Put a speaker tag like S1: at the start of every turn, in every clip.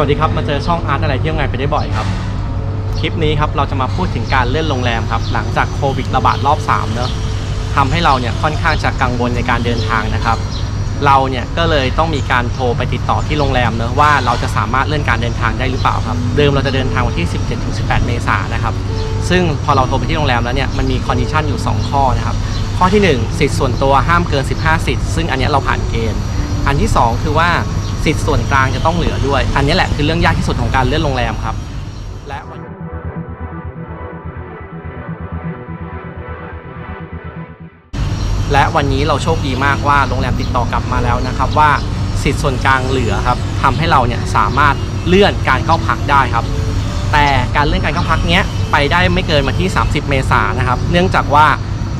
S1: วัสดีครับมาเจอช่องอาร์ตอะไรเที่ยวไงไปได้บ่อยครับ คลิปนี้ครับเราจะมาพูดถึงการเลื่อนโรงแรมครับ หลังจากโควิดระบาดรอบ3เนอะทำให้เราเนี่ยค่อนข้างจะกังวลในการเดินทางนะครับ เราเนี่ยก็เลยต้องมีการโทรไปติดต่อที่โรงแรมเนอะว่าเราจะสามารถเลื่อนการเดินทางได้หรือเปล่าครับ เดิมเราจะเดินทางวันที่ 17-18 เมษายนนะครับ ซึ่งพอเราโทรไปที่โรงแรมแล้วเนี่ยมันมีคอนดิชันอยู่ 2 ข้อนะครับ ข้อที่ 1 สิทธิ์ส่วนตัวห้ามเกิน 15 สิทธิ์ซึ่งอันนี้เราผ่านเกณฑ์ อันที่ 2 คือว่า สิทธิ์ส่วนกลางจะต้องเหลือด้วย อันนี้แหละคือเรื่องยากที่สุดของการเลื่อนโรงแรมครับ และวันและวันนี้เราโชคดีมากว่าโรงแรมติดต่อกลับมาแล้วนะครับว่าสิทธิ์ส่วนกลางเหลือครับทำให้เราเนี่ยสามารถเลื่อนการเข้าพักได้ครับ แต่การเลื่อนการเข้าพักเนี้ยไปได้ไม่เกินมาที่ 30 เมษายนนะครับ เนื่องจากว่า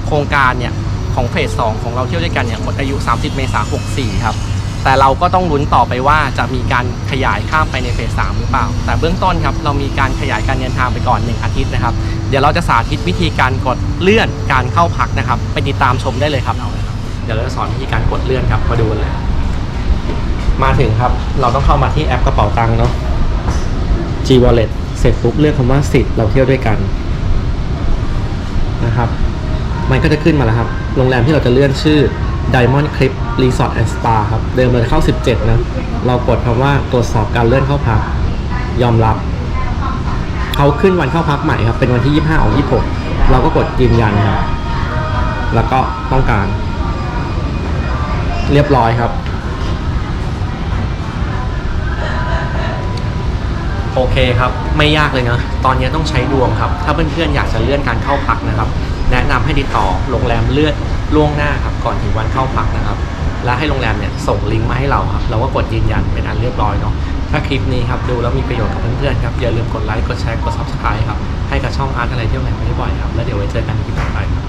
S1: โครงการเนี่ยของเฟส2ของเราเที่ยวด้วยกันเนี่ยหมดอายุ 30 เมษายน64 ครับ แต่เราก็ต้องลุ้นต่อไปว่าจะมีการขยายข้ามไปในเฟส3หรือเปล่า แต่เบื้องต้นครับเรามีการขยายการเดินทางไปก่อน 1 อาทิตย์นะครับ เดี๋ยวเราจะสาธิตวิธีการกดเลื่อนการเข้าพักนะครับ ไปติดตามชมได้เลยครับเดี๋ยวเราจะสอนวิธีการกดเลื่อนครับมาดูกันเลย มาถึงครับเราต้องเข้ามาที่แอปกระเป๋าตังค์เนาะ G Wallet เสร็จปุ๊บเลือกคำว่าสิทธิ์เราเที่ยวด้วยกันนะครับ มันก็จะขึ้นมาแล้วครับ โรงแรมที่เราจะเลื่อนชื่อ Diamond Clip Resort and Spa ครับ เดิมเราจะเข้า 17 นะ เรากดคำว่าตรวจสอบการเลื่อนเข้าพัก ยอมรับ เขาขึ้นวันเข้าพักใหม่ครับ เป็นวันที่ 25 ออก 26 เราก็กดยืนยันครับ แล้วก็ต้องการ เรียบร้อยครับโอเคครับ ไม่ยากเลยนะ ตอนนี้ต้องใช้ดวงครับ ถ้าเพื่อนๆอยากจะเลื่อนการเข้าพักนะครับ แนะนำให้ติดต่อโรงแรมเลือดล่วงหน้าครับก่อนถึงวันเข้าพักนะครับ และให้โรงแรมเนี่ยส่งลิงก์มาให้เราครับเราก็กดยืนยันเป็นอันเรียบร้อยเนาะถ้าคลิปนี้ครับดูแล้วมีประโยชน์กับเพื่อนๆครับอย่าลืมกดไลค์กดแชร์กด subscribe ครับให้กับช่องอาร์ตอะไรเที่ยวไหนไปได้บ่อยครับแล้วเดี๋ยวไว้เจอกันในคลิปต่อไปครับ